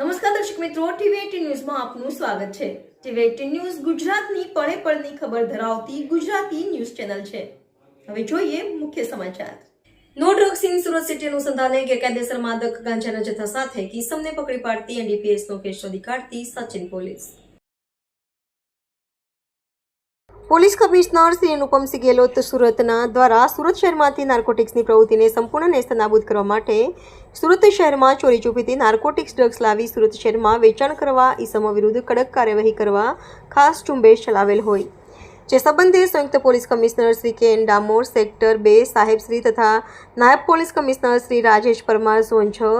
નમસ્કાર દર્શક મિત્રો, ટીવી ન્યૂઝમાં આપનું સ્વાગત છે. ટીવી ન્યૂઝ ગુજરાતની પળે પળની ખબર ધરાવતી ગુજરાતી ન્યૂઝ ચેનલ છે. હવે જોઈએ મુખ્ય સમાચાર. No drugs in Surat city અનુસંધાને ગેરકાયદેસર માદક ગાંજાના જથ્થા સાથે કિસમને પકડી પાડતી એનડીપીએસનો કેસ શોધી કાઢતી Sachin police. Police commissioner Shri Anupamsinh Gehlot સુરતના દ્વારા સુરત શહેરમાંથી નાર્કોટિક્સની પ્રવૃત્તિને સંપૂર્ણ નેસ્તનાબૂદ કરવા માટે સુરત શહેરમાં ચોરી ચૂપીથી નાર્કોટિક્સ ડ્રગ્સ લાવી સુરત શહેરમાં વેચાણ કરવા, ઈસમો વિરુદ્ધ કડક કાર્યવાહી કરવા ખાસ ઝુંબેશ ચલાવેલ હોય. જે સંબંધે સંયુક્ત પોલીસ કમિશનર શ્રી કે એન ડામોર, સેક્ટર બે સાહેબશ્રી તથા નાયબ police commissioner Shri Rajesh Parmar zone છ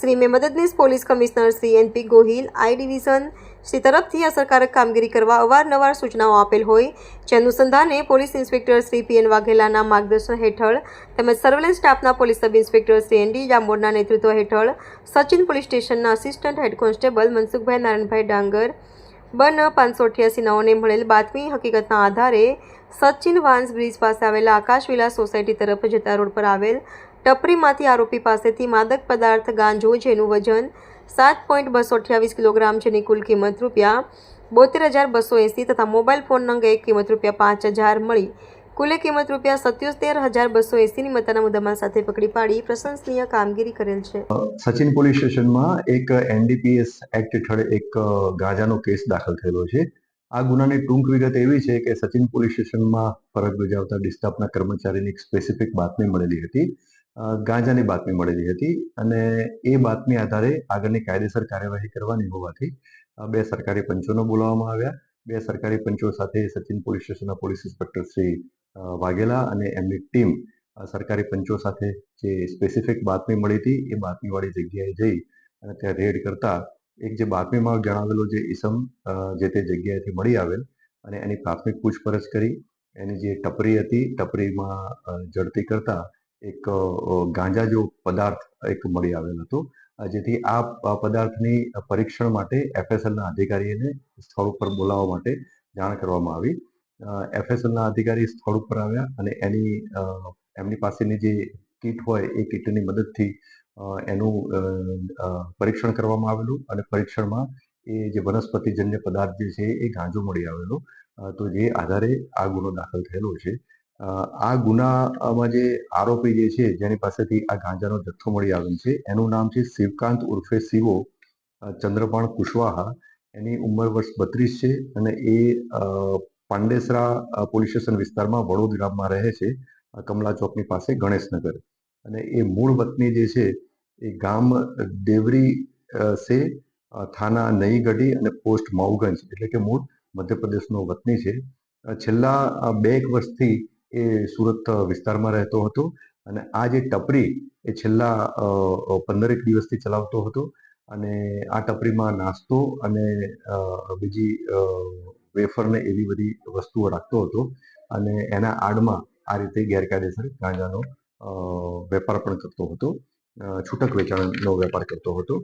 શ્રી મે મદદનીશ police commissioner Shri NP Gohil, I division Shri તરફથી અસરકારક કામગીરી કરવા અવારનવાર સૂચનાઓ આપેલ હોય. જે અનુસંધાને police inspector Shri P N વાઘેલાના માર્ગદર્શન હેઠળ તેમજ સર્વેલન્સ સ્ટાફના police sub inspector Shri N D ડામોરના નેતૃત્વ હેઠળ સચિન પોલીસ સ્ટેશનના assistant head constable Mansukhbhai Narayanbhai Dangar, બન પાંચસો અઠ્યાસી નવને મળેલ બાતમી હકીકતના આધારે સચિન વાંસ બ્રિજ પાસે આવેલા આકાશવિલા સોસાયટી તરફ જતા રોડ પર આવેલ ટપરીમાંથી આરોપી પાસેથી માદક પદાર્થ ગાંજો જેનું વજન સાત પોઈન્ટ બસો અઠ્યાવીસ કિલોગ્રામ જેની કુલ કિંમત રૂપિયા બોતેર હજાર બસો એંસી તથા મોબાઈલ ફોન અંગે કિંમત રૂપિયા પાંચ હજાર મળી. કુલે કિંમત રૂપિયા સત્યોતેર હજાર બસો એંસીની મતાના મુદ્દામાં સાથે પકડી પાડી પ્રશંસનીય કામગીરી કરેલ છે. સચિન પોલીસ સ્ટેશનમાં એક એનડીપીએસ એક્ટ હેઠળ એક ગાજાનો કેસ દાખલ થયેલો છે. આ ગુનાની ટૂંક વિગત એવી છે કે સચિન પોલીસ સ્ટેશનમાં ફરજ બજાવતા ડિસ્ટાફના કર્મચારીની એક સ્પેસિફિક બાતમી મળેલી હતી. ગાંજાની બાતમી મળેલી હતી અને એ બાતમી આધારે આગળની કાયદેસર કાર્યવાહી કરવાની હોવાથી બે સરકારી પંચોને બોલાવવામાં આવ્યા. બે સરકારી પંચો સાથે સચિન પોલીસ સ્ટેશનના પોલીસ ઇન્સ્પેક્ટર શ્રી વાઘેલા અને એમની ટીમ સરકારી પંચો સાથે જે સ્પેસિફિક બાતમી મળી હતી, એ બાતમીવાળી જગ્યાએ જઈ અને ત્યાં રેડ કરતા એક જે બાતમીમાં જણાવેલો જે ઈસમ જે તે જગ્યાએથી મળી આવેલ અને એની પ્રાથમિક પૂછપરછ કરી. એની જે ટપરી હતી, ટપરીમાં ઝડપી કરતા એક ગાંજા જેવો પદાર્થ એક મળી આવેલ હતો. જેથી આ પદાર્થની પરીક્ષણ માટે એફએસએલના અધિકારીને સ્થળ ઉપર બોલાવવા માટે જાણ કરવામાં આવી. એફએસએલના અધિકારી સ્થળ ઉપર આવ્યા અને એની એમની પાસેની જે કીટ હોય એ કીટની મદદથી એનું પરીક્ષણ કરવામાં આવેલું અને પરીક્ષણમાં એ જે વનસ્પતિજન્ય પદાર્થ જે છે એ ગાંજો મળી આવેલો. તો જે આધારે આ ગુનો દાખલ થયેલો છે. આ ગુનામાં જે આરોપી જે છે, જેની પાસેથી આ ગાંજાનો જથ્થો મળી આવેલ છે, એનું નામ છે શિવકાંત ઉર્ફે શિવો ચંદ્રપાણ કુશવાહા. એની ઉંમર વર્ષ બત્રીસ છે અને એ પાંડેસરા પોલીસ સ્ટેશન વિસ્તારમાં વડોદ ગામમાં રહે છે કમલા ચોકની પાસે ગણેશનગર. અને એ મૂળ વતની જે છે, એ ગામ દેવરી સે થાના નઈગઢી અને પોસ્ટ માઉગંજ, એટલે કે મૂળ મધ્યપ્રદેશનો વતની છે. છેલ્લા બે એક વર્ષથી એ સુરત વિસ્તારમાં રહેતો હતો અને આ જે ટપરી એ છેલ્લા પંદરેક દિવસથી ચલાવતો હતો અને આ ટપરીમાં નાસ્તો અને બીજી વેફરને એવી બધી વસ્તુઓ રાખતો હતો અને એના આડમાં આ રીતે ગેરકાયદેસર ગાંજાનો વેપાર પણ કરતો હતો છૂટક વેચાણનો વેપાર કરતો હતો.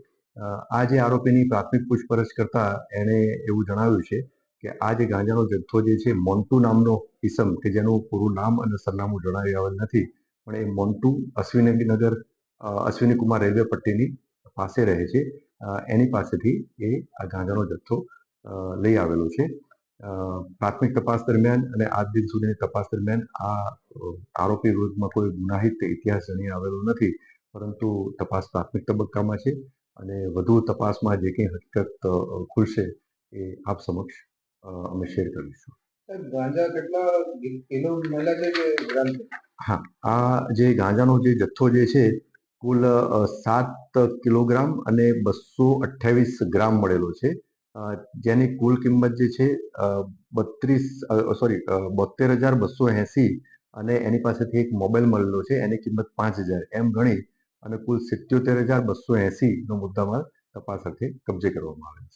આ જે આરોપીની પ્રાથમિક પૂછપરછ કરતા એણે એવું જણાવ્યું છે કે આ જે ગાંજાનો જથ્થો જે છે, મોન્ટુ નામનો ઇસમ કે જેનું પૂરું નામ અને સરનામું જણાવી આવેલ નથી, પણ એ મોન્ટુ અશ્વિનીનગર અશ્વિની કુમાર રેલવે પટ્ટીની પાસે રહે છે. એની પાસેથી એ આ ગાંજાનો જથ્થો લઈ આવેલો છે. પ્રાથમિક તપાસ દરમિયાન અને આજ દિન સુધીની તપાસ દરમિયાન આ આરોપી વિરુદ્ધમાં કોઈ ગુનાહિત ઇતિહાસ જણી આવેલો નથી, પરંતુ તપાસ પ્રાથમિક તબક્કામાં છે અને વધુ તપાસમાં જે કંઈ હકીકત ખુલશે એ આપ સમક્ષ અમે શેર કરીશું. ગાંજા કેટલા કિલો મળ્યા છે કે ગ્રામ હા આ જે ગાંજાનો જે જથ્થો જે છે કુલ સાત કિલોગ્રામ અને બસો અઠ્યાવીસ ગ્રામ મળેલો છે. જેની કુલ કિંમત જે છે બત્રીસ સોરી બોતેર હજાર બસો એંસી અને એની પાસેથી એક મોબાઈલ મળેલો છે એની કિંમત પાંચ હજાર. એમ ગણી અને કુલ સિત્યોતેર હજાર બસો એંસી નો મુદ્દામાલ તપાસ અર્થે કબજે કરવામાં આવેલ છે.